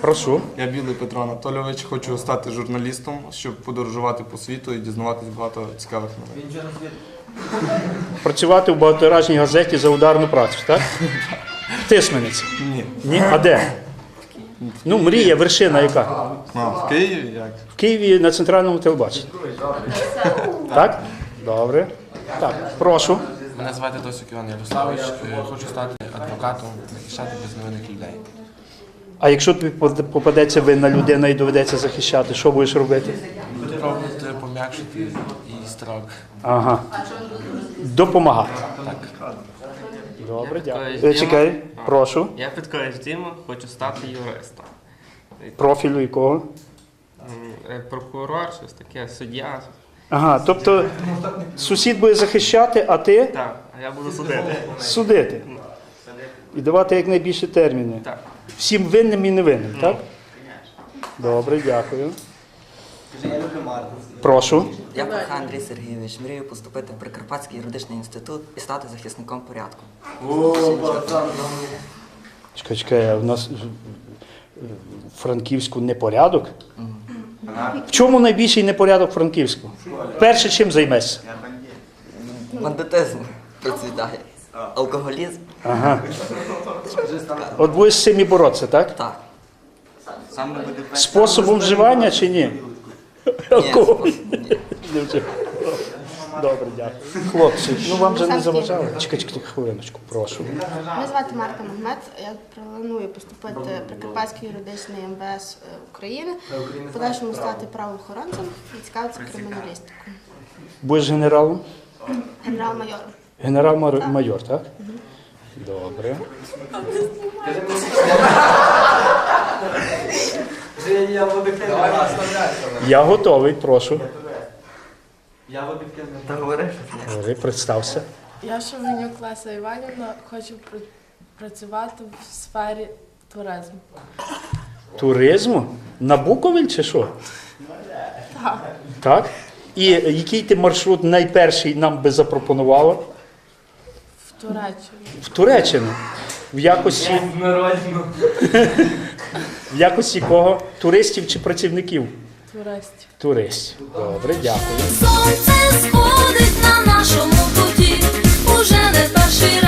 Прошу. Я білий Петро Анатолійович, хочу стати журналістом, щоб подорожувати по світу і дізнаватись багато цікавих новин. Працювати в багаторажній газеті за ударну працю, так? Тисменець. Ні. Ні? А де? Ну, мрія, вершина яка? А, в Києві як? В Києві на центральному телебаченні. Так? Добре. Так, прошу. Мене звати Досик Іван Ярославович. Е, Хочу стати адвокатом, захищати безневинних людей. А якщо тобі попадеться винна людина і доведеться захищати, що будеш робити? Пробувати пом'якшити її страх. Ага. Допомагати. Так. Добре, дякую. Чекай, прошу. Я Петкович Діма, хочу стати юристом. Профілю якого? Е, Прокурор, щось таке, суддя. Ага, тобто сусід буде захищати, а ти Так, а я буду судити. судити. І давати якнайбільше термінів. Так. Всім винним і невинним, так? Добре, дякую. Прошу. Я Паха Андрій Сергійович. Мрію поступити в Прикарпатський юридичний інститут і стати захисником порядку. Чекай, чекай, а в нас в Франківську непорядок? В чому найбільший непорядок в Франківську? Перше, чим займешся? Бандитизм процвітає. Алкоголізм? Ага. От будеш з цим і боротися, так? Так. Способом вживання чи ні? Ні, Алкоголь. ні. Не вживаю. Добре, дякую. Хлопці, ну вам же не заважали. Чекай, чекай, хвилиночку, прошу. Мене звати Марта Магмед. Я планую поступити Прикарпатський юридичний МВС е, України, в подальшому стати правоохоронцем і цікавитися криміналістикою. Будеш генералом? Генерал-майор. Генерал-майор, так? Добре. Я готовий, прошу. Та говориш? Говори, представся. Я Шовенюк Леся Іванівна, хочу пр- працювати в сфері туризму. Туризму? На Буковель чи що? Так. Так? І який ти маршрут найперший нам би запропонувала? В Туреччині. В Туреччину. В якості. В якості кого? Туристів чи працівників? Туристів. Туристів. Добре, дякую. Сонце сходить на нашому путі, уже не перший раз,